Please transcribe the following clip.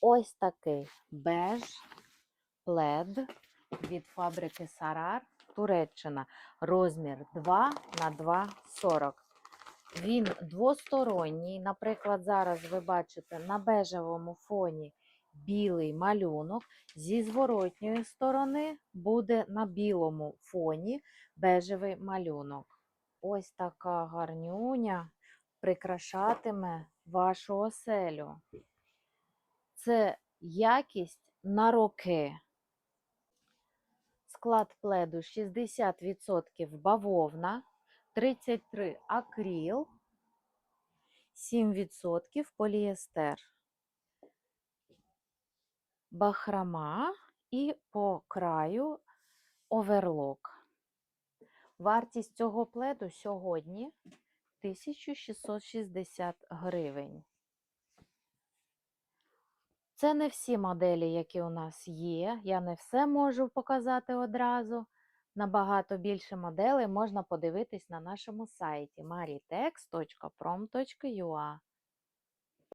ось такий беж плед від фабрики Сарар, Туреччина. Розмір 2 на 2,40. Він двосторонній. Наприклад, зараз ви бачите на бежевому фоні білий малюнок. Зі зворотньої сторони буде на білому фоні бежевий малюнок. Ось така гарнюня прикрашатиме вашу оселю. Це якість на роки. Склад пледу 60% бавовна, 33 акрил, 7% поліестер. Бахрама і по краю оверлок. Вартість цього пледу сьогодні 1660 гривень. Це не всі моделі, які у нас є. Я не все можу показати одразу. Набагато більше моделей можна подивитись на нашому сайті maritex.prom.ua.